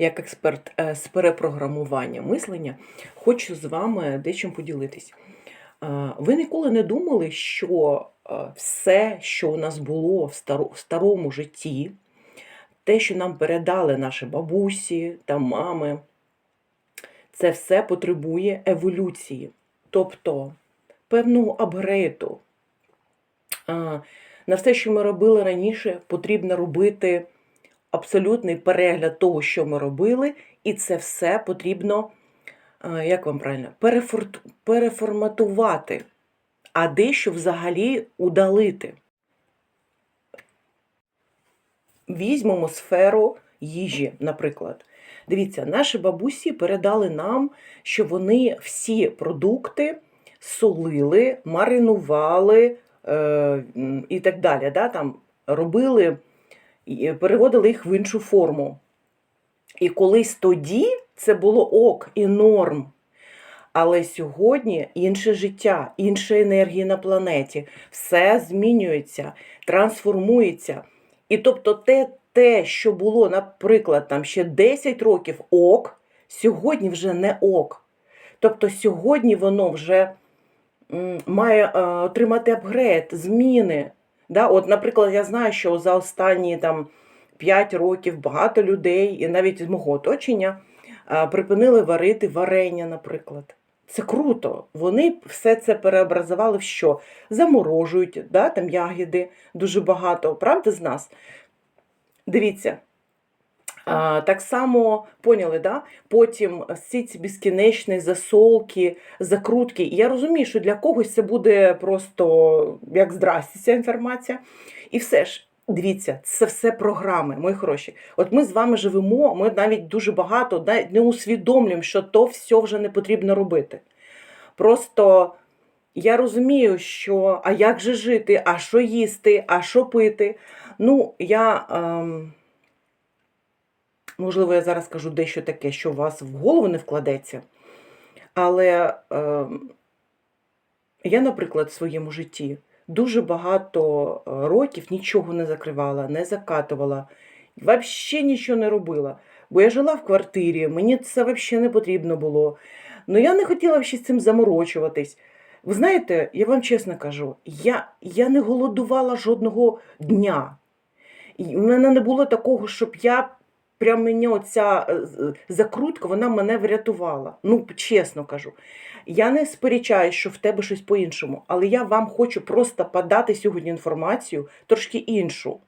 як експерт е, з перепрограмування мислення, хочу з вами дечим поділитись. Е, Ви ніколи не думали, що е, все, що у нас було в старому житті, те, що нам передали наші бабусі та мами, це все потребує еволюції, тобто певного апгрейду. На все, що ми робили раніше, потрібно робити абсолютний перегляд того, що ми робили, і це все потрібно, як вам правильно, переформатувати, а дещо взагалі удалити. Візьмемо сферу їжі, наприклад. Дивіться, наші бабусі передали нам, що вони всі продукти солили, маринували е, і так далі. Да? Там робили, переводили їх в іншу форму. І колись тоді це було ок і норм. Але сьогодні інше життя, інші енергії на планеті, все змінюється, трансформується. І тобто те, те, що було, наприклад, там ще 10 років ок, сьогодні вже не ок. Тобто сьогодні воно вже має е, отримати апгрейд, зміни. Да? От, наприклад, я знаю, що за останні там, 5 років багато людей, і навіть з мого оточення, припинили варити варення, наприклад. Це круто. Вони все це переобразували в що? Заморожують, да? там ягіди дуже багато, правда з нас? Дивіться. Так само поняли, да? потім всі ці безкінечні засолки, закрутки. І я розумію, що для когось це буде просто як здрасті ця інформація. І все ж, дивіться, це все програми, мої хороші. От ми з вами живемо, ми навіть дуже багато навіть не усвідомлюємо, що то все вже не потрібно робити. Просто я розумію, що а як же жити, а що їсти, а що пити. Ну, я. Ем... Можливо, я зараз скажу дещо таке, що у вас в голову не вкладеться. Але е, я, наприклад, в своєму житті дуже багато е, років нічого не закривала, не закатувала, взагалі нічого не робила. Бо я жила в квартирі, мені це взагалі не потрібно було. Ну я не хотіла ще з цим заморочуватись. Ви знаєте, я вам чесно кажу, я, я не голодувала жодного дня. І в мене не було такого, щоб я прям мені оця е, закрутка, вона мене врятувала. Ну, чесно кажу. Я не сперечаю, що в тебе щось по-іншому, але я вам хочу просто подати сьогодні інформацію трошки іншу.